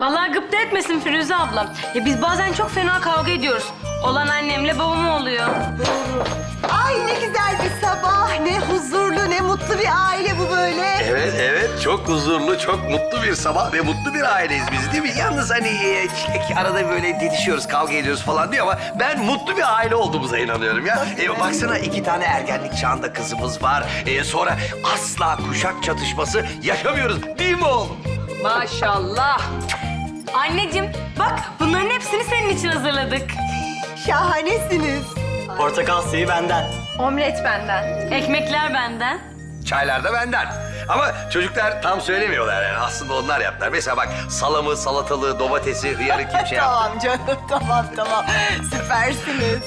Vallahi gıpta etmesin Firuze ablam. Ya biz bazen çok fena kavga ediyoruz. Olan annemle babam oluyor. Ay ne güzel bir sabah, ne huzurlu, ne mutlu bir aile bu böyle. Evet evet çok huzurlu, çok mutlu bir sabah ve mutlu bir aileyiz biz değil mi? Yalnız hani e, Çilek arada böyle didişiyoruz, kavga ediyoruz falan diyor ama ben mutlu bir aile olduğumuza inanıyorum ya. E, baksana iki tane ergenlik çağında kızımız var. E, sonra asla kuşak çatışması yaşamıyoruz değil mi oğlum? Maşallah. Anneciğim bak bunların hepsini senin için hazırladık. Şahanesiniz. Portakal suyu benden. Omlet benden. Ekmekler benden. Çaylar da benden. Ama çocuklar tam söylemiyorlar yani. Aslında onlar yaptılar. Mesela bak salamı, salatalığı, domatesi, hıyarı kim şey yaptı? Tamam canım, tamam tamam. Süpersiniz.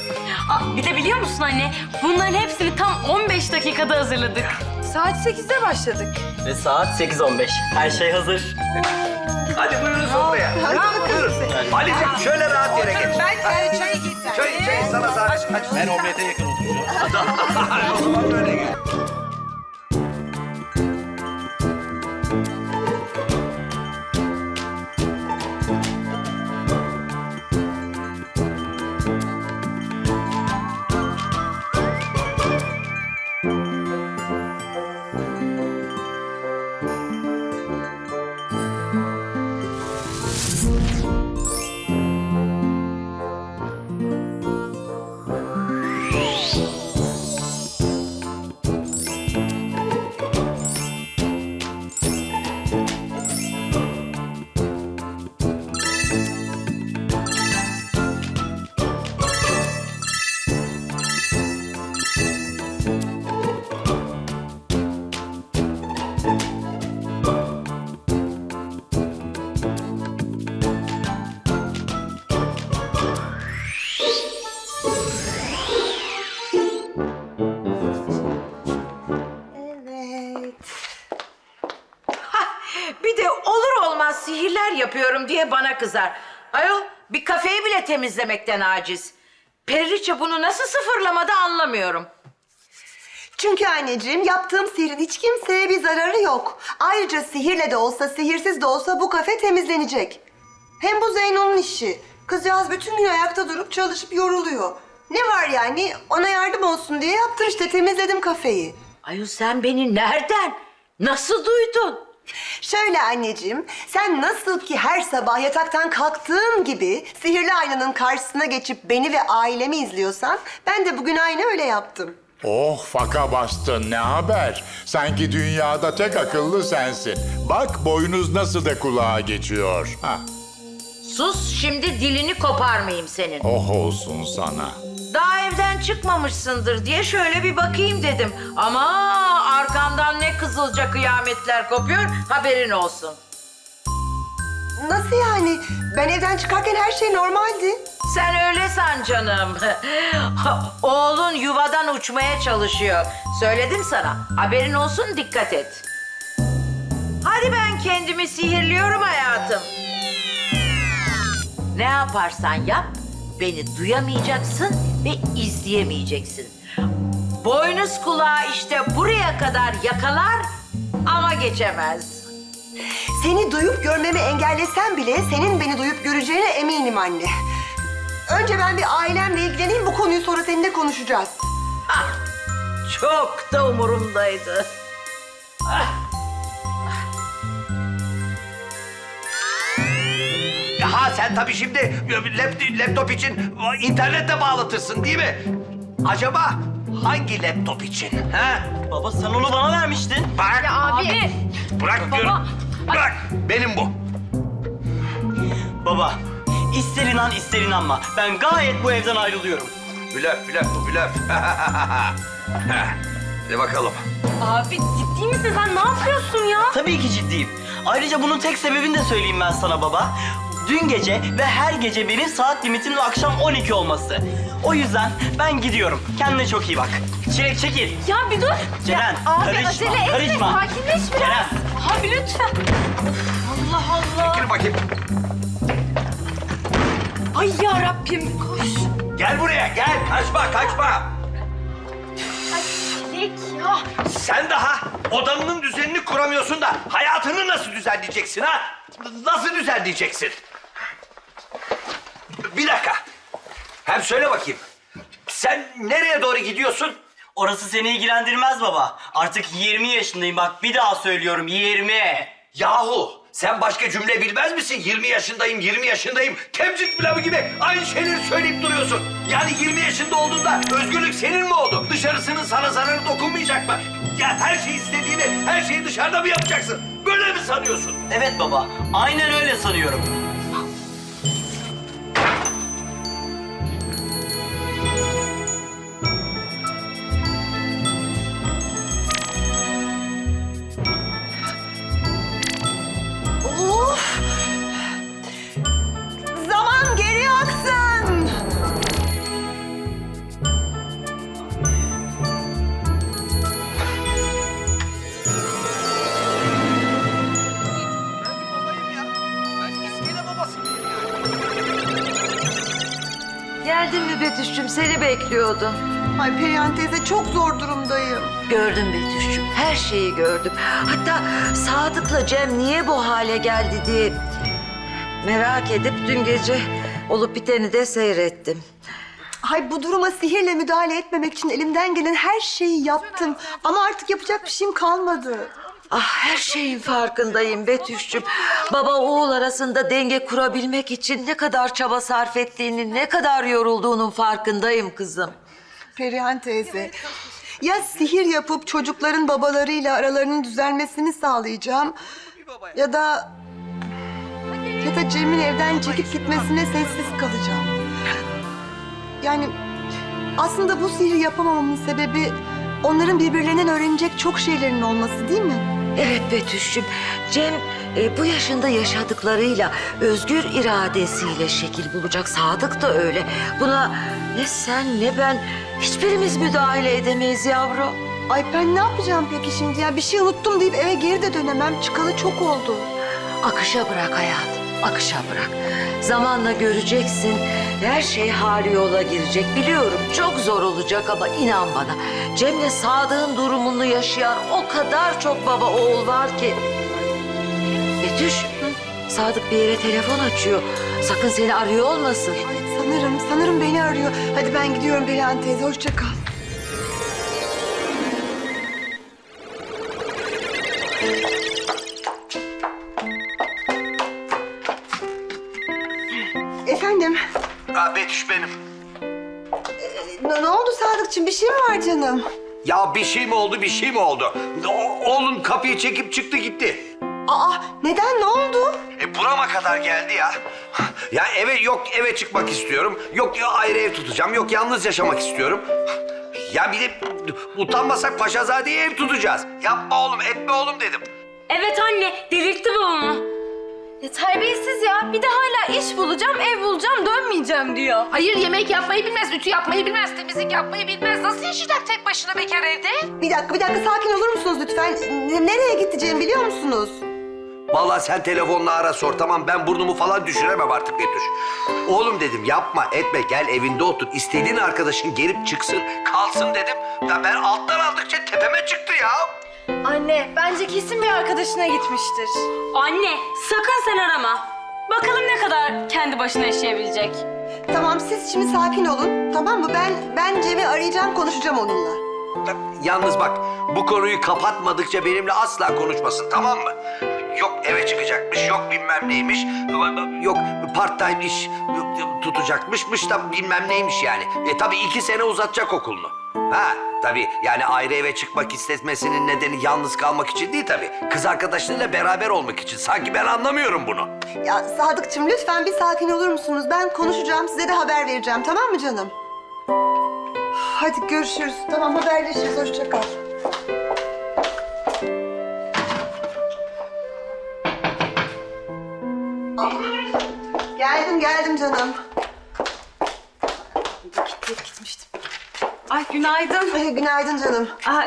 Aa, bir de biliyor musun anne? Bunların hepsini tam 15 dakikada hazırladık. Saat 8'de başladık. Ve saat 8.15. Her şey hazır. Hadi buyurun sofraya. Hadi buyurun. Ali'cim şöyle rahat yere geç. Ben e, çayı getir. Çay, çay sana zaten. Ben omlete yakın oturacağım. o zaman böyle gel. Bir de olur olmaz sihirler yapıyorum diye bana kızar. Ayol bir kafeyi bile temizlemekten aciz. Periliçe bunu nasıl sıfırlamadı anlamıyorum. Çünkü anneciğim yaptığım sihrin hiç kimseye bir zararı yok. Ayrıca sihirle de olsa, sihirsiz de olsa bu kafe temizlenecek. Hem bu Zeyno'nun işi. Kızcağız bütün gün ayakta durup çalışıp yoruluyor. Ne var yani? Ona yardım olsun diye yaptım işte temizledim kafeyi. Ayol sen beni nereden, nasıl duydun? Şöyle anneciğim, sen nasıl ki her sabah yataktan kalktığın gibi sihirli aynanın karşısına geçip beni ve ailemi izliyorsan, ben de bugün aynı öyle yaptım. Oh faka bastın ne haber? Sanki dünyada tek akıllı sensin. Bak boynuz nasıl da kulağa geçiyor. Ha, Sus şimdi dilini koparmayayım senin. oh olsun sana. Daha evden çıkmamışsındır diye şöyle bir bakayım dedim. Ama arkamdan ne kızılca kıyametler kopuyor haberin olsun. Nasıl yani? Ben evden çıkarken her şey normaldi. Sen öyle san canım. Oğlun yuvadan uçmaya çalışıyor. Söyledim sana. Haberin olsun dikkat et. Hadi ben kendimi sihirliyorum hayatım. Ne yaparsan yap beni duyamayacaksın ve izleyemeyeceksin. Boynuz kulağı işte buraya kadar yakalar ama geçemez. Seni duyup görmemi engellesen bile senin beni duyup göreceğine eminim anne. Önce ben bir ailemle ilgileneyim, bu konuyu sonra seninle konuşacağız. Ah, çok da umurumdaydı. Ha sen tabii şimdi lap- laptop için internette bağlatırsın değil mi? Acaba hangi laptop için? Ha? Baba sen onu bana vermiştin. Bak, Abi. bırak diyorum. Bırak, benim bu. Baba ister inan ister inanma. Ben gayet bu evden ayrılıyorum. Blöf, blöf bu blöf. Hadi bakalım. Abi ciddi misin sen ne yapıyorsun ya? Tabii ki ciddiyim. Ayrıca bunun tek sebebini de söyleyeyim ben sana baba. Dün gece ve her gece benim saat limitimin akşam 12 olması. O yüzden ben gidiyorum. Kendine çok iyi bak. Çilek çekil. Ya bir dur. Ceren, abi karışma, acele etme karışma. sakinleş biraz. Ceren. Abi lütfen. Allah Allah. Gel bakayım. Ay ya Rabbim koş. Gel buraya, gel. Kaçma, kaçma. Ay, Çilek ya. Sen daha odanının düzenini kuramıyorsun da hayatını nasıl düzenleyeceksin ha? Nasıl düzenleyeceksin? Bir dakika. Hem söyle bakayım. Sen nereye doğru gidiyorsun? Orası seni ilgilendirmez baba. Artık 20 yaşındayım bak bir daha söylüyorum 20. Yahu sen başka cümle bilmez misin? 20 yaşındayım, 20 yaşındayım. Temcik pilavı gibi aynı şeyleri söyleyip duruyorsun. Yani 20 yaşında olduğunda özgürlük senin mi oldu? Dışarısının sana zararı dokunmayacak mı? Ya her şeyi istediğini, her şeyi dışarıda mı yapacaksın? Böyle mi sanıyorsun? Evet baba aynen öyle sanıyorum. Betüş'cüm seni bekliyordum. Ay Perihan teyze çok zor durumdayım. Gördüm Betüş'cüm her şeyi gördüm. Hatta Sadık'la Cem niye bu hale geldi diye merak edip dün gece olup biteni de seyrettim. Ay bu duruma sihirle müdahale etmemek için elimden gelen her şeyi yaptım. Ama artık yapacak bir şeyim kalmadı. Ah her şeyin farkındayım Betüş'cüm. Baba oğul arasında denge kurabilmek için ne kadar çaba sarf ettiğini, ne kadar yorulduğunun farkındayım kızım. Perihan teyze. Ya sihir yapıp çocukların babalarıyla aralarının düzelmesini sağlayacağım. Ya da... Ya da Cem'in evden çekip gitmesine sessiz kalacağım. Yani aslında bu sihri yapamamamın sebebi onların birbirlerinden öğrenecek çok şeylerin olması değil mi? Evet Betüş'cüm, Cem e, bu yaşında yaşadıklarıyla özgür iradesiyle şekil bulacak. Sadık da öyle. Buna ne sen ne ben hiçbirimiz müdahale edemeyiz yavrum. Ay ben ne yapacağım peki şimdi ya? Bir şey unuttum deyip eve geri de dönemem. Çıkalı çok oldu. Akışa bırak hayatım, akışa bırak. Zamanla göreceksin, her şey hali yola girecek. Biliyorum çok zor olacak ama inan bana. Cem'le Sadık'ın durumunu yaşayan o kadar çok baba oğul var ki. Betüş, Sadık bir yere telefon açıyor. Sakın seni arıyor olmasın. Ay sanırım, sanırım beni arıyor. Hadi ben gidiyorum Perihan teyze. Hoşça kal. Benim. ne, ne oldu Sadıkçım? Bir şey mi var canım? Ya bir şey mi oldu, bir şey mi oldu? O, oğlun kapıyı çekip çıktı gitti. Aa, neden? Ne oldu? E burama kadar geldi ya. Ya eve yok eve çıkmak istiyorum. Yok ya ayrı ev tutacağım. Yok yalnız yaşamak istiyorum. Ya bir de utanmasak Paşazade'ye ev tutacağız. Yapma oğlum etme oğlum dedim. Evet anne delirtti. Ya terbiyesiz ya. Bir de hala iş bulacağım, ev bulacağım, dönmeyeceğim diyor. Hayır yemek yapmayı bilmez, ütü yapmayı bilmez, temizlik yapmayı bilmez. Nasıl yaşayacak tek başına bekar evde? Bir dakika, bir dakika. Sakin olur musunuz lütfen? N- nereye gideceğimi biliyor musunuz? Vallahi sen telefonla ara sor tamam ben burnumu falan düşüremem artık Betüş. Oğlum dedim yapma etme gel evinde otur. İstediğin arkadaşın gelip çıksın kalsın dedim. Ya ben alttan aldıkça tepeme çıktı ya. Anne, bence kesin bir arkadaşına gitmiştir. Anne sakın sen arama. Bakalım ne kadar kendi başına yaşayabilecek. Tamam, siz şimdi sakin olun. Tamam mı? Ben ben Cem'i arayacağım, konuşacağım onunla. Yalnız bak bu konuyu kapatmadıkça benimle asla konuşmasın tamam mı? Yok eve çıkacakmış, yok bilmem neymiş, yok part time iş tutacakmışmış da bilmem neymiş yani. E tabii iki sene uzatacak okulunu. Ha tabii yani ayrı eve çıkmak istemesinin nedeni yalnız kalmak için değil tabii. Kız arkadaşlarıyla beraber olmak için. Sanki ben anlamıyorum bunu. Ya Sadıkçım lütfen bir sakin olur musunuz? Ben konuşacağım, size de haber vereceğim. Tamam mı canım? Hadi görüşürüz. Tamam haberleşiriz. Hoşça kal. Geldim geldim canım. Gitti gitmiştim. Ay günaydın. Ay, günaydın canım. Aa,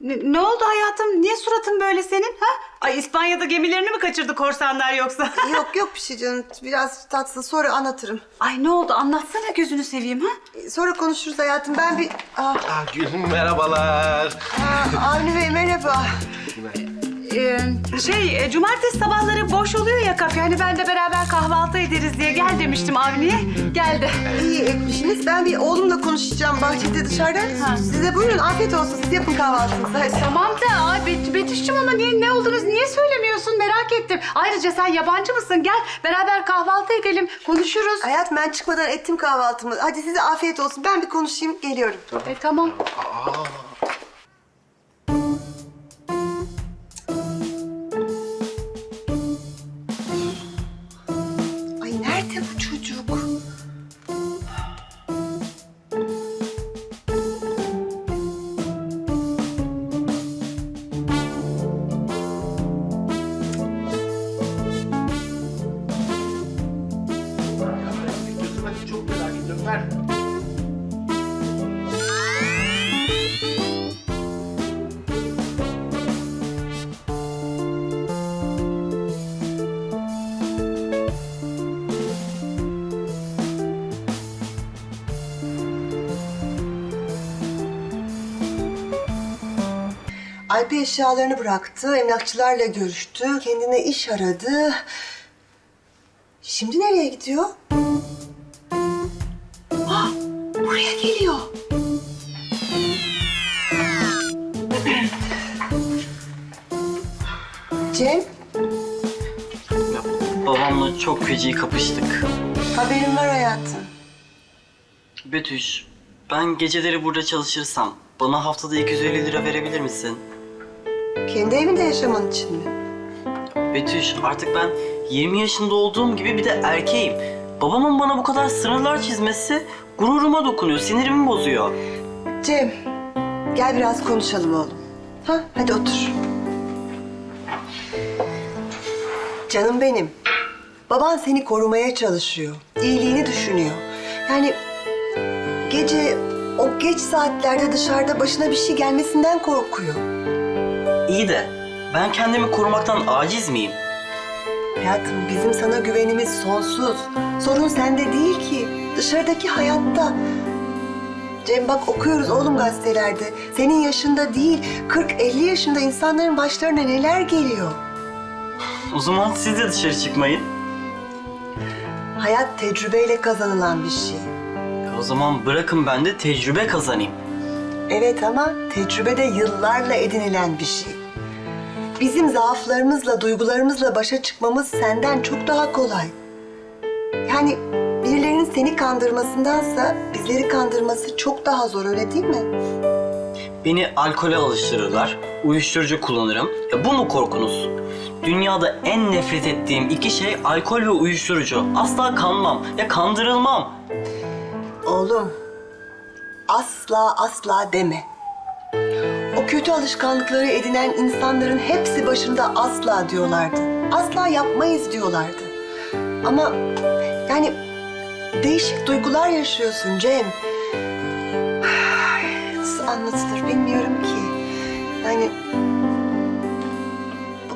ne, ne oldu hayatım? Niye suratın böyle senin? Ha? Ay İspanya'da gemilerini mi kaçırdı korsanlar yoksa? Yok yok bir şey canım. Biraz tatsız sonra anlatırım. Ay ne oldu anlatsana gözünü seveyim ha. Ee, Sonra konuşuruz hayatım. Ben bir... Aa, Ah, Gülüm merhabalar. aa, Avni Bey merhaba. Ee, şey e, cumartesi sabahları boş oluyor ya kafe. Hani ben de beraber kahvaltı ederiz diye gel demiştim Avni'ye. Geldi. İyi etmişsiniz. Ben bir oğlumla konuşacağım bahçede dışarıda. Size buyurun afiyet olsun. Siz yapın kahvaltınızı. Hadi. Tamam da ay Bet Betüş'cüm ama niye, ne oldunuz niye söylemiyorsun merak ettim. Ayrıca sen yabancı mısın? Gel beraber kahvaltı edelim konuşuruz. Hayatım ben çıkmadan ettim kahvaltımı. Hadi size afiyet olsun. Ben bir konuşayım geliyorum. E, tamam. Ay Alpi eşyalarını bıraktı, emlakçılarla görüştü, kendine iş aradı. Şimdi nereye gidiyor? Ah, buraya geliyor. Cem, Babamla çok feci kapıştık. haberin var hayatım. Betüş, ben geceleri burada çalışırsam bana haftada 250 lira verebilir misin? Kendi evinde yaşaman için mi? Betüş, artık ben 20 yaşında olduğum gibi bir de erkeğim. Babamın bana bu kadar sınırlar çizmesi gururuma dokunuyor, sinirimi bozuyor. Cem, gel biraz konuşalım oğlum. Ha, hadi otur. Canım benim. Baban seni korumaya çalışıyor. İyiliğini düşünüyor. Yani gece o geç saatlerde dışarıda başına bir şey gelmesinden korkuyor. İyi de ben kendimi korumaktan aciz miyim? Hayatım bizim sana güvenimiz sonsuz. Sorun sende değil ki. Dışarıdaki hayatta. Cem bak okuyoruz oğlum gazetelerde. Senin yaşında değil, 40-50 yaşında insanların başlarına neler geliyor. O zaman siz de dışarı çıkmayın. Hayat tecrübeyle kazanılan bir şey. O zaman bırakın ben de tecrübe kazanayım. Evet ama tecrübe de yıllarla edinilen bir şey. Bizim zaaflarımızla, duygularımızla başa çıkmamız senden çok daha kolay. Yani birilerinin seni kandırmasındansa bizleri kandırması çok daha zor öyle değil mi? Beni alkole alıştırırlar, uyuşturucu kullanırım. Ya bu mu korkunuz? Dünyada en nefret ettiğim iki şey alkol ve uyuşturucu. Asla kanmam, ya kandırılmam. Oğlum, asla asla deme. Kötü alışkanlıkları edinen insanların hepsi başında asla diyorlardı. Asla yapmayız diyorlardı. Ama yani değişik duygular yaşıyorsun Cem. Nasıl anlatılır bilmiyorum ki. Yani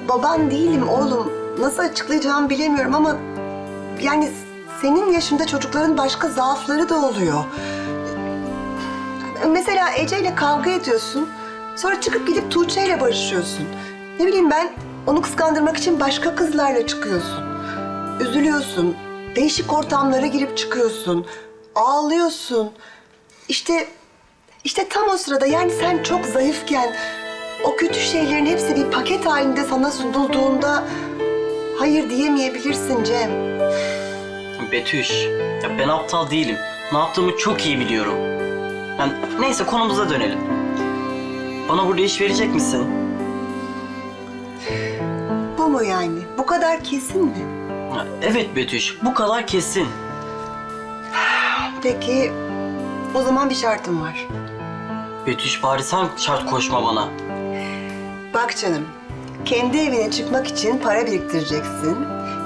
baban değilim oğlum. Nasıl açıklayacağımı bilemiyorum ama yani senin yaşında çocukların başka zaafları da oluyor. Mesela Ece ile kavga ediyorsun. Sonra çıkıp gidip Tuğçe ile barışıyorsun. Ne bileyim ben onu kıskandırmak için başka kızlarla çıkıyorsun. Üzülüyorsun. Değişik ortamlara girip çıkıyorsun. Ağlıyorsun. İşte işte tam o sırada yani sen çok zayıfken o kötü şeylerin hepsi bir paket halinde sana sunulduğunda hayır diyemeyebilirsin Cem. Betüş, ya ben aptal değilim. Ne yaptığımı çok iyi biliyorum. Yani neyse konumuza dönelim. Bana burada iş verecek misin? Bu mu yani? Bu kadar kesin mi? Evet Betüş, bu kadar kesin. Peki o zaman bir şartım var. Betüş bari sen şart koşma bana. Bak canım, kendi evine çıkmak için para biriktireceksin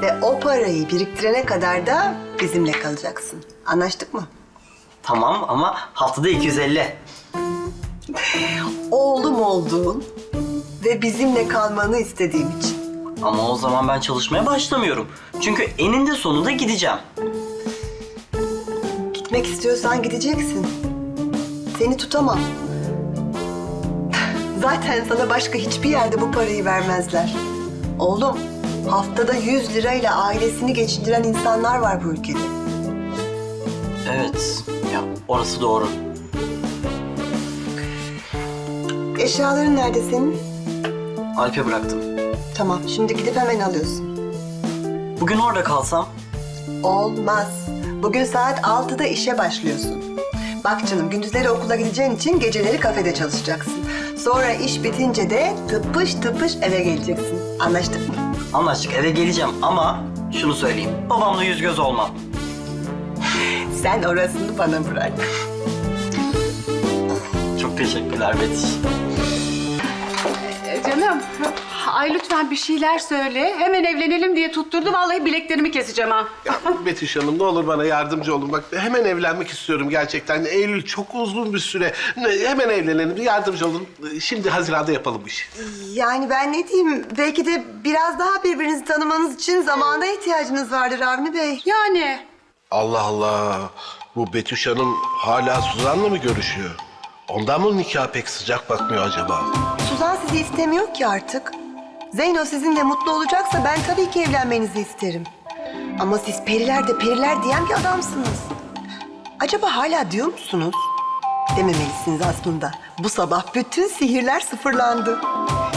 ve o parayı biriktirene kadar da bizimle kalacaksın. Anlaştık mı? Tamam ama haftada 250. Oğlum olduğun ve bizimle kalmanı istediğim için. Ama o zaman ben çalışmaya başlamıyorum. Çünkü eninde sonunda gideceğim. Gitmek istiyorsan gideceksin. Seni tutamam. Zaten sana başka hiçbir yerde bu parayı vermezler. Oğlum, haftada 100 lirayla ailesini geçindiren insanlar var bu ülkede. Evet, ya orası doğru. Eşyaların nerede senin? Alp'e bıraktım. Tamam, şimdi gidip hemen alıyorsun. Bugün orada kalsam Olmaz. Bugün saat 6'da işe başlıyorsun. Bak canım, gündüzleri okula gideceğin için geceleri kafede çalışacaksın. Sonra iş bitince de tıpış tıpış eve geleceksin. Anlaştık mı? anlaştık eve geleceğim ama şunu söyleyeyim. Babamla yüz göz olmam. Sen orasını bana bırak. Çok teşekkürler Betiş. Ay lütfen bir şeyler söyle. Hemen evlenelim diye tutturdu. Vallahi bileklerimi keseceğim ha. Ya Betüş Hanım ne olur bana yardımcı olun. Bak hemen evlenmek istiyorum gerçekten. Eylül çok uzun bir süre. Ne- Hemen evlenelim. Yardımcı olun. Şimdi Haziran'da yapalım bu işi. Yani ben ne diyeyim, belki de biraz daha birbirinizi tanımanız için zamana ihtiyacınız vardır Avni Bey. Yani Allah Allah. Bu Betüş Hanım hala Suzan'la mı görüşüyor? Ondan mı nikah pek sıcak bakmıyor acaba? Suzan sizi istemiyor ki artık. Zeyno sizinle mutlu olacaksa ben tabii ki evlenmenizi isterim. Ama siz periler de periler diyen bir adamsınız. Acaba hala diyor musunuz? Dememelisiniz aslında. Bu sabah bütün sihirler sıfırlandı.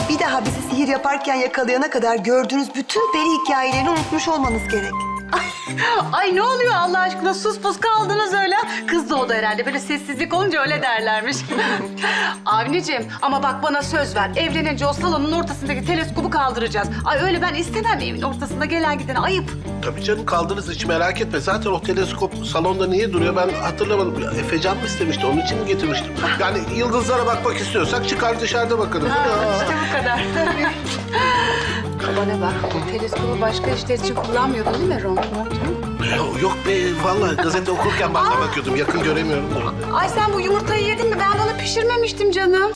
Bir daha bizi sihir yaparken yakalayana kadar gördüğünüz bütün peri hikayelerini unutmuş olmanız gerek. Ay ne oluyor Allah aşkına sus pus kaldınız öyle. Kız doğdu herhalde böyle sessizlik olunca öyle derlermiş. Avnicim ama bak bana söz ver. Evlenince o salonun ortasındaki teleskobu kaldıracağız. Ay öyle ben istemem evin ortasında gelen giden ayıp. Tabii canım kaldınız hiç merak etme. Zaten o teleskop salonda niye duruyor ben hatırlamadım. Efecan mı istemişti onun için mi getirmiştim? Yani yıldızlara bakmak istiyorsak çıkar dışarıda bakarız. İşte bu kadar. Bana bak, bu teleskobu başka işler için kullanmıyordun değil mi Ron? Ya, Yok be vallahi gazete okurken de bakıyordum. Yakın göremiyorum da. Ay sen bu yumurtayı yedin mi? Ben bunu pişirmemiştim canım.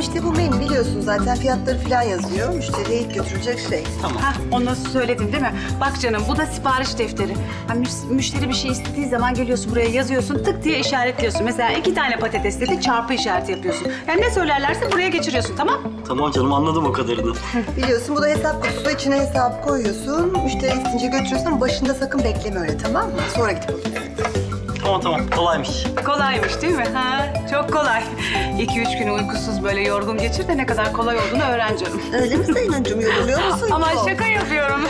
İşte bu menü biliyorsun zaten fiyatları falan yazıyor. Müşteriye ilk götürecek şey. Ha, onu söyledin değil mi? Bak canım bu da sipariş defteri. Ha, müş- müşteri bir şey istediği zaman geliyorsun buraya yazıyorsun tık diye işaretliyorsun. Mesela iki tane patates dedi çarpı işareti yapıyorsun. Yani ne söylerlerse buraya geçiriyorsun tamam? Tamam canım anladım o kadarını. Biliyorsun bu da hesap kutusu. içine hesap koyuyorsun. Müşteri istince götürüyorsun. Başında sakın bekleme öyle tamam mı? Sonra gidip alıyorsun. Tamam tamam kolaymış. Kolaymış değil mi? Ha, çok kolay. İki üç gün uykusuz böyle yorgun geçir de ne kadar kolay olduğunu öğren canım. Öyle mi Zeyno'cum? Yoruluyor musun Ama çok? şaka yapıyorum.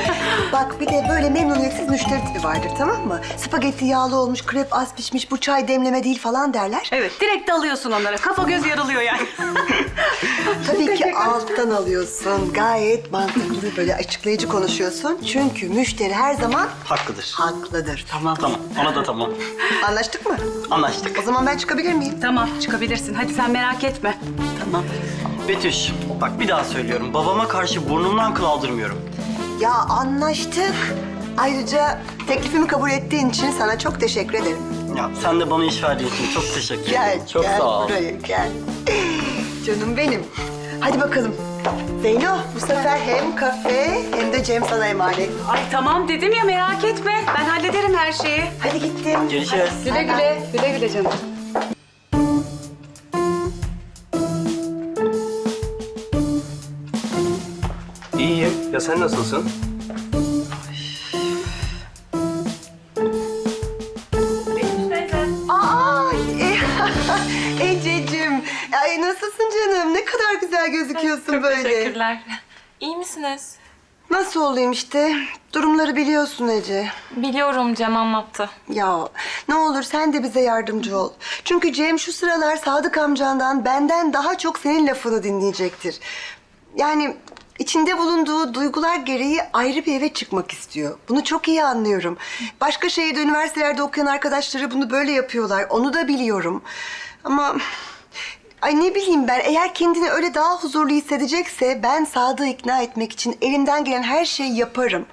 Bak bir de böyle memnuniyetsiz müşteri tipi vardır tamam mı? Spagetti yağlı olmuş, krep az pişmiş, bu çay demleme değil falan derler. evet direkt dalıyorsun onlara. Kafa göz yarılıyor yani. Tabii ki alttan alıyorsun. Gayet mantıklı böyle açıklayıcı konuşuyorsun. Çünkü müşteri her zaman Haklıdır. haklıdır. Tamam. Tamam ona da tamam. Anlaştık mı? Anlaştık. O zaman ben çıkabilir miyim? tamam çıkabilirsin. Hadi sen merak etme. Tamam. Betüş bak bir daha söylüyorum. Babama karşı burnumdan kıl aldırmıyorum. Ya anlaştık. Ayrıca teklifimi kabul ettiğin için sana çok teşekkür ederim. Ya sen de bana iş verdiğin için çok teşekkür Gel, ederim. Çok gel sağ ol. buraya gel. Canım benim. Hadi bakalım. Zeyno, bu sefer hem kafe hem de Cem sana emanet. Ay tamam dedim ya merak etme. Ben hallederim her şeyi. Hadi gittim. Görüşürüz. Güle güle. Güle güle canım. İyiyim. Ya sen nasılsın? Canım? Ne kadar güzel gözüküyorsun böyle. Teşekkürler. İyi misiniz? Nasıl olayım işte? Durumları biliyorsun Ece. Biliyorum Cem anlattı. Ya ne olur sen de bize yardımcı ol. Çünkü Cem şu sıralar Sadık amcandan benden daha çok senin lafını dinleyecektir. Yani içinde bulunduğu duygular gereği ayrı bir eve çıkmak istiyor. Bunu çok iyi anlıyorum. Başka şehirde üniversitelerde okuyan arkadaşları bunu böyle yapıyorlar. Onu da biliyorum. Ama Ay ne bileyim ben eğer kendini öyle daha huzurlu hissedecekse ben Sadık'ı ikna etmek için elimden gelen her şeyi yaparım.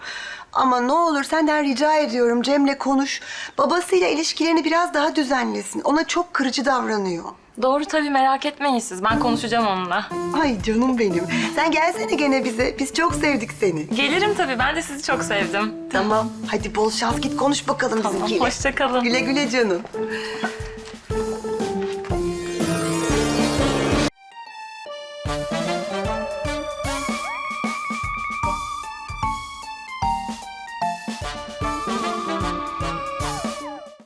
Ama ne olur senden rica ediyorum Cem'le konuş. Babasıyla ilişkilerini biraz daha düzenlesin. Ona çok kırıcı davranıyor. Doğru tabii merak etmeyin siz. Ben konuşacağım onunla. Ay canım benim. Sen gelsene gene bize. Biz çok sevdik seni. Gelirim tabii. Ben de sizi çok sevdim. Tamam. Hadi bol şans git konuş bakalım Tamam, bizimkiyle. hoşça kalın. Güle güle canım.